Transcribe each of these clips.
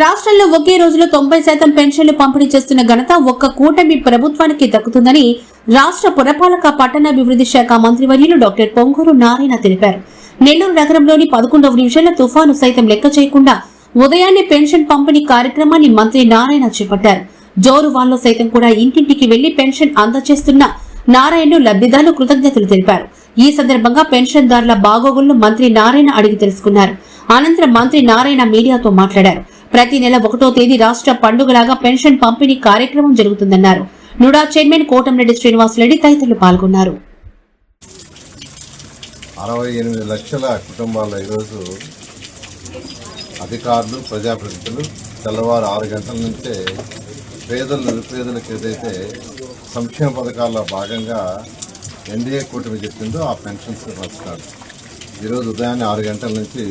రాష్ట్రంలో ఒకే రోజులో తొంభై శాతం పెన్షన్లు పంపిణీ చేస్తున్న ఘనత ఒక్క కూటమి ప్రభుత్వానికి దక్కుతుందని రాష్ట్ర పురపాలక పట్టణాభివృద్ధి శాఖ మంత్రివర్యులు డాక్టర్ పొంగూరు నారాయణ తెలిపారు. నెల్లూరు నగరంలోని పదకొండవ డివిజన్ల తుఫాను సైతం లెక్క చేయకుండా ఉదయాన్నే పెన్షన్ పంపిణీ కార్యక్రమాన్ని మంత్రి నారాయణ చేపట్టారు. జోరు వాల్లో సైతం కూడా ఇంటింటికి వెళ్ళి పెన్షన్ అందజేస్తున్న నారాయణను లబ్దిదారులు కృతజ్ఞతలు తెలిపారు. ఈ సందర్భంగా పెన్షన్దారుల బాగోగులను మంత్రి నారాయణ అడిగి తెలుసుకున్నారు. అనంతరం మంత్రి నారాయణ మీడియాతో మాట్లాడారు. ప్రతి నెల ఒకటో తేదీ రాష్ట్ర పండుగలాగా పెన్షన్ పంపిణీ కార్యక్రమం జరుగుతుందన్నారు. నుడా చైర్మన్ కోటంరెడ్డి శ్రీనివాసరెడ్డి తదితరులు పాల్గొన్నారు. అరవై ఎనిమిది లక్షల కుటుంబాల్లో ఈరోజు అధికారులు ప్రజాప్రతినిధులు తెల్లవారు ఆరు గంటల నుంచే పేదలు నిరుపేదలకు ఏదైతే సంక్షేమ పథకాల్లో భాగంగా ఎన్డీఏ కూటమి చెప్పిందో ఆ పెన్షన్స్ పంచుతారు ఈరోజు ఉదయాన్నే ఆరు గంటల నుంచి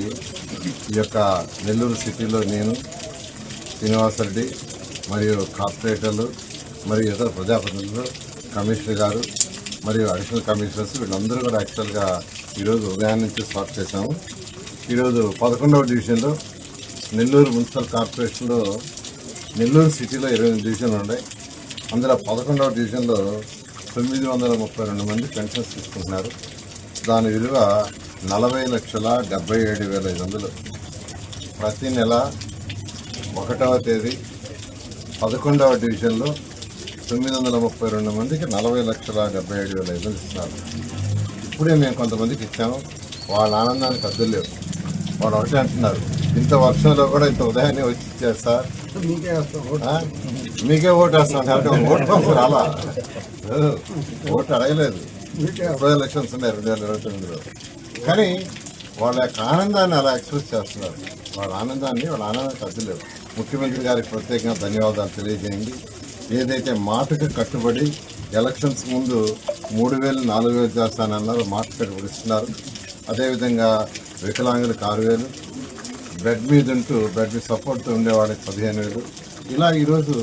ఈ యొక్క నెల్లూరు సిటీలో నేను శ్రీనివాసరెడ్డి మరియు కార్పొరేటర్లు మరియు ఇతర ప్రజాప్రతినిధులు కమిషనర్ గారు మరియు అడిషనల్ కమిషనర్స్ వీళ్ళందరూ కూడా యాక్చువల్గా ఈరోజు ఉదయం నుంచి స్టార్ట్ చేశాము. ఈరోజు పదకొండవ డివిజన్లో నెల్లూరు మున్సిపల్ కార్పొరేషన్లో నెల్లూరు సిటీలో ఇరవై ఎనిమిది డివిజన్లు ఉన్నాయి. అందులో పదకొండవ డివిజన్లో తొమ్మిది వందల ముప్పై రెండు మంది పెన్షన్స్ తీసుకుంటున్నారు. దాని విలువ నలభై లక్షల డెబ్బై ఏడు వేల ఐదు వందలు. ప్రతి నెల ఒకటవ తేదీ పదకొండవ డివిజన్లో తొమ్మిది వందల ముప్పై రెండు మందికి నలభై లక్షల డెబ్బై ఏడు వేల ఐదు వందలు ఇస్తున్నారు. ఇప్పుడే మేము కొంతమందికి ఇచ్చాము. వాళ్ళ ఆనందానికి అద్దులు లేవు. వాళ్ళు ఒకటే అంటున్నారు ఇంత వర్షంలో కూడా ఇంత ఉదయాన్నే వచ్చి ఇచ్చారు సార్? మీకే ఓటు వేస్తాను అంటే ఓటు పంపు రాలా? లేదు, ఓటు అడగలేదు. ఇప్పుడు ఎలక్షన్స్ ఉన్నాయి రెండు వేల ఇరవై తొమ్మిదిలో. కానీ వాళ్ళ యొక్క ఆనందాన్ని అలా ఎక్స్ప్రెస్ చేస్తున్నారు. వాళ్ళ ఆనందాన్ని వాళ్ళ ఆనందానికి అద్దులేవు ముఖ్యమంత్రి గారికి ప్రత్యేకంగా ధన్యవాదాలు తెలియజేయండి. ఏదైతే మాటకు కట్టుబడి ఎలక్షన్స్ ముందు మూడు వేలు నాలుగు వేలు చేస్తానన్నారు మాట కట్టుబడి ఇస్తున్నారు అదేవిధంగా వికలాంగులకు ఆరు వేలు బెడ్ మీద ఉంటూ బెడ్ మీద సపోర్ట్తో ఉండేవాడికి పదిహేను వేలు. ఇలా ఈరోజు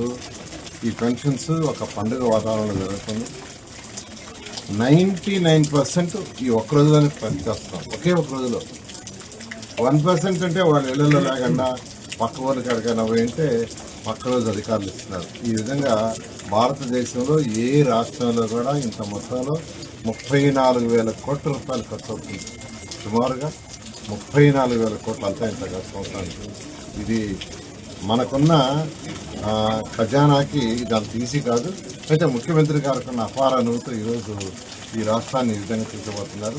ఈ పెన్షన్స్ ఒక పండుగ వాతావరణంలో జరుగుతుంది. నైంటీ నైన్ పర్సెంట్ ఈ ఒక్క రోజులోనే పనిచేస్తాం ఒకే ఒక రోజులో వన్ పర్సెంట్ అంటే వాళ్ళ ఇళ్ళలో లేకుండా పక్క ఊరికి ఎక్కడికైనా పోయి పక్క రోజు అధికారులు ఇస్తున్నారు. ఈ విధంగా భారతదేశంలో ఏ రాష్ట్రంలో కూడా ఇంత మొత్తంలో ముప్పై నాలుగు వేల కోట్ల రూపాయలు ఖర్చు అవుతుంది. సుమారుగా ముప్పై నాలుగు వేల కోట్లు అంతా ఇంత ఖర్చు అవుతుంది. ఇది మనకున్న ఖజానాకి దాన్ని తీసి కాదు. అయితే ముఖ్యమంత్రి గారికి ఉన్న అపార అనుభూతి ఈరోజు ఈ రాష్ట్రాన్ని ఈ విధంగా తీసుకుపోతున్నారు.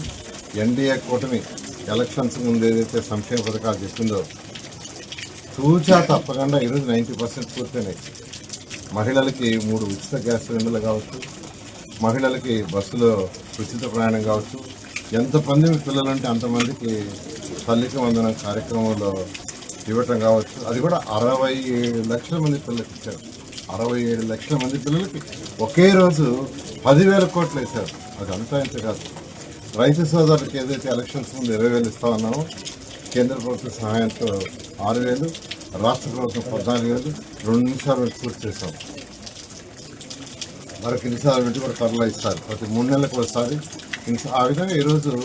ఎన్డీఏ కూటమి ఎలక్షన్స్ ముందు ఏదైతే సంక్షేమ పథకాలు చెప్పిందో తూచా తప్పకుండా ఈరోజు నైంటీ పర్సెంట్ పూర్తయినాయి. మహిళలకి మూడు ఉచిత గ్యాస్ సిలిండర్లు కావచ్చు మహిళలకి బస్సులో ఉచిత ప్రయాణం కావచ్చు. ఎంతమంది పిల్లలుంటే అంతమందికి తల్లికి వందనం కార్యక్రమంలో ఇవ్వటం కావచ్చు. అది కూడా అరవై లక్షల మంది పిల్లలకి ఇచ్చారు. అరవై ఏడు లక్షల మంది పిల్లలకి ఒకే రోజు పదివేల కోట్లు వేశారు. అది అంతా ఇంత కాదు. రైతు సోదరులకు ఏదైతే ఎలక్షన్స్ ముందు ఇరవై వేలు ఇస్తా ఉన్నామో కేంద్ర ప్రభుత్వ సహాయంతో ఆరు వేలు రాష్ట్ర ప్రభుత్వం పద్నాలుగు వేలు రెండు నిమిషాలు పెట్టి పూర్తి చేశాం. మరొక నిమిషాలు పెట్టి కూడా కర్రలు ఇస్తారు. ప్రతి మూడు నెలలకు ఒకసారి. ఆ విధంగా ఈరోజు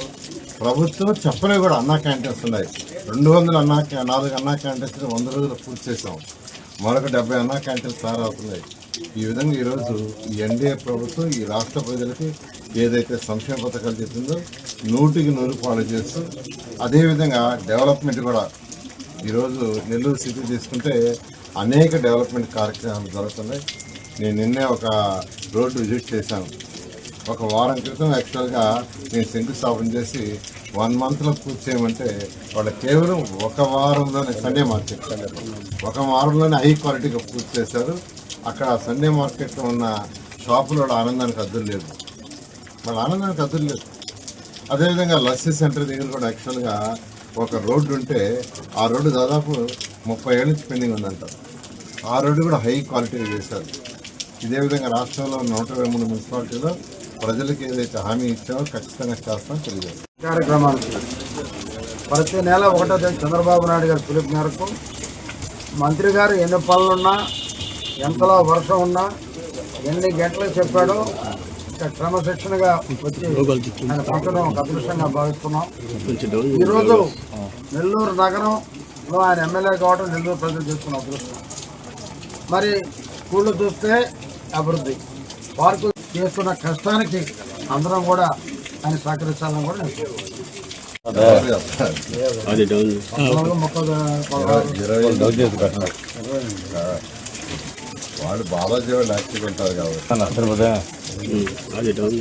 ప్రభుత్వం చెప్పలే కూడా అన్నా క్యాంటీన్స్ ఉన్నాయి. రెండు వందల అన్నా నాలుగు అన్నా క్యాంటీన్స్ వంద రోజులు పూర్తి చేసాం మరొక డెబ్బై అన్నా క్యాంటీన్స్ తయారవుతున్నాయి ఈ విధంగా ఈరోజు ఈ ఎన్డీఏ ప్రభుత్వం ఈ రాష్ట్ర ప్రజలకి ఏదైతే సంక్షేమ పథకాలు చెప్పిందో నూటికి నూరు పాలు చేస్తూ అదేవిధంగా డెవలప్మెంట్ కూడా ఈరోజు నెల్లూరు సిటీ తీసుకుంటే అనేక డెవలప్మెంట్ కార్యక్రమాలు జరుగుతున్నాయి. నేను నిన్నే ఒక రోడ్డు విజిట్ చేశాను. ఒక వారం క్రితం యాక్చువల్గా నేను శంకుస్థాపన చేసి వన్ మంత్లో పూర్తి చేయమంటే వాళ్ళు కేవలం ఒక వారంలోనే సండే మార్కెట్ ఒక వారంలోనే హై క్వాలిటీగా పూర్తి చేశారు. అక్కడ సండే మార్కెట్లో ఉన్న షాపులో ఆనందానికి అద్దులు లేదు వాళ్ళ ఆనందానికి అద్దులు లేదు అదేవిధంగా లస్సీ సెంటర్ దగ్గర కూడా యాక్చువల్గా ఒక రోడ్డు ఉంటే ఆ రోడ్డు దాదాపు ముప్పై ఏళ్ళ నుంచి పెండింగ్ ఉందంట. ఆ రోడ్డు కూడా హై క్వాలిటీ చేశారు. ఇదే విధంగా రాష్ట్రంలో నూట ఇరవై మూడు మున్సిపాలిటీలో ప్రజలకు ఏదైతే హామీ ఇచ్చామో ఖచ్చితంగా చేస్తామని తెలియజేస్తాం. కార్యక్రమానికి ప్రతి నెల ఒకటో తేదీ చంద్రబాబు నాయుడు గారి పిలుపు మేరకు మంత్రి గారు ఎన్ని పనులున్నా ఎంతలో వర్షం ఉన్నా ఎన్ని గంటలకు చెప్పాడో ఇక్కడ క్రమశిక్షణగా వచ్చి ఆయన పంచడం ఒక అదృష్టంగా భావిస్తున్నాం. ఈరోజు నెల్లూరు నగరంలో ఆయన ఎమ్మెల్యే కావడం నెల్లూరు ప్రజలు చేసుకున్న అదృష్టం. మరి స్కూళ్ళు చూస్తే అభివృద్ధి. పార్కు చేస్తున్న కష్టానికి అందరం కూడా ఆయన సహకరించాలని కూడా నేను కోరుకుంటున్నాను. వాళ్ళు బాలాజీ వాళ్ళు యాక్టివ్ ఉంటారు కాబట్టి అది డౌన్